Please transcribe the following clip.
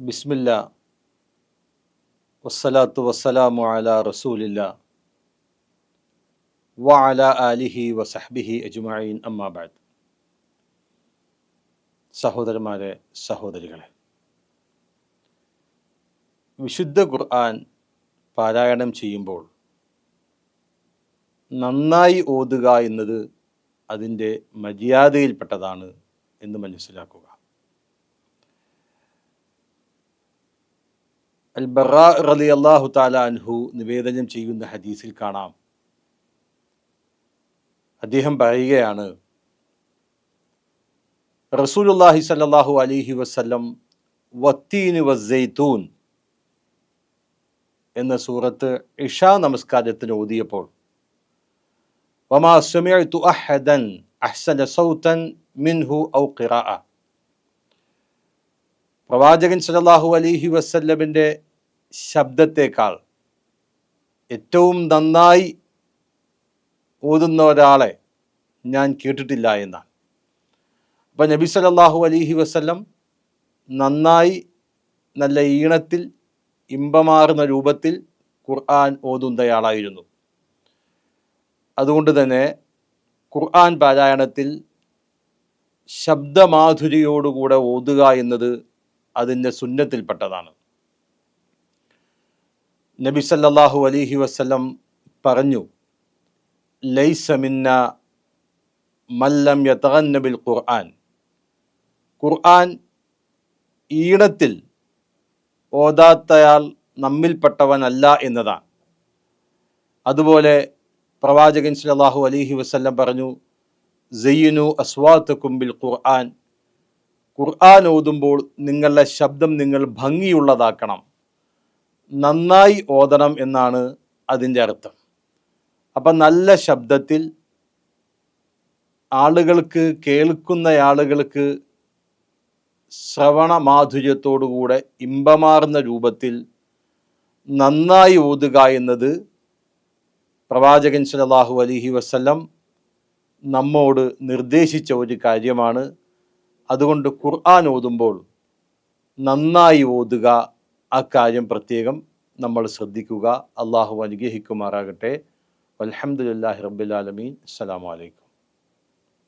ബിസ്മില്ല. വസ്സലാത്തു വസ്സലാമു അല റസൂലില്ല. വ അല ആലിഹി വസഹ്ബിഹി അജ്മഈൻ. അമ്മാബാദ് സഹോദരന്മാരെ സഹോദരികളെ. വിശുദ്ധ ഖുർആൻ പാരായണം ചെയ്യുമ്പോൾ നന്നായി ഓതുക എന്നത് അതിന്റെ മര്യാദയിൽപ്പെട്ടതാണ് എന്ന് മനസ്സിലാക്കുക. അൽ അള്ളാഹു അൻഹു നിവേദനം ചെയ്യുന്ന ഹദീസിൽ കാണാം. അദ്ദേഹം പറയുകയാണ് റസൂലുല്ലാഹി സല്ലാഹു അലിഹി വസ്ല്ലം വത്തീന് വസൈത്തൂൻ എന്ന സൂറത്ത് ഇഷാ നമസ്കാരത്തിന് ഓതിയപ്പോൾ വമാ സുമിഅ്തു അഹദൻ അഹ്സന സൗതൻ മിൻഹു ഔ ഖിറാഅ പ്രവാചകൻ സലാഹു അലിഹി വസ്ല്ലമിന്റെ ശബ്ദത്തേക്കാൾ ഏറ്റവും നന്നായി ഓതുന്ന ഒരാളെ ഞാൻ കേട്ടിട്ടില്ല എന്നാണ്. അപ്പം നബി സല്ലല്ലാഹു അലിഹി വസ്ല്ലം നന്നായി നല്ല ഈണത്തിൽ ഇമ്പമാറുന്ന രൂപത്തിൽ ഖുർആൻ ഓതുന്നയാളായിരുന്നു. അതുകൊണ്ട് തന്നെ ഖുർആൻ പാരായണത്തിൽ ശബ്ദമാധുരിയോടുകൂടെ ഓതുക എന്നത് അതിന്റെ സുന്നത്തിൽപ്പെട്ടതാണ്. നബി സല്ലാഹു അലൈഹി വസ്ലം പറഞ്ഞു ലൈസമിന്ന മല്ലം യതഗന്നബിൽ ഖുർആൻ. ഖുർആൻ ഈണത്തിൽ ഓതാത്തയാൾ നമ്മിൽപ്പെട്ടവനല്ല എന്നതാണ്. അതുപോലെ പ്രവാചകൻ സല്ലല്ലാഹു അലൈഹി വസല്ലം പറഞ്ഞു സയ്യനു അസ്വാത്ത് ബിൽ ഖുർആൻ ഖുർആൻ ഓതുമ്പോൾ നിങ്ങളുടെ ശബ്ദം നിങ്ങൾ ഭംഗിയുള്ളതാക്കണം. നന്നായി ഓതണം എന്നാണ് അതിന്റെ അർത്ഥം. അപ്പം നല്ല ശബ്ദത്തിൽ ആളുകൾക്ക് കേൾക്കുന്ന ആളുകൾക്ക് ശ്രവണ മാധുര്യത്തോടുകൂടെ ഇമ്പമാർന്ന രൂപത്തിൽ നന്നായി ഓതുക എന്നത് പ്രവാചകൻ സലാഹു അലഹി വസ്ല്ലം നമ്മോട് നിർദ്ദേശിച്ച ഒരു കാര്യമാണ്. അതുകൊണ്ട് ഖുർആൻ ഓതുമ്പോൾ നന്നായി ഓതുക. ആ കാര്യം പ്രത്യേകം നമ്മൾ ശ്രദ്ധിക്കുക. അള്ളാഹു അനുഗ്രഹിക്കുമാറാകട്ടെ. അലഹമുല്ലാഹി റബ്ബുലാലമീൻ അസ്സാം വലൈക്കും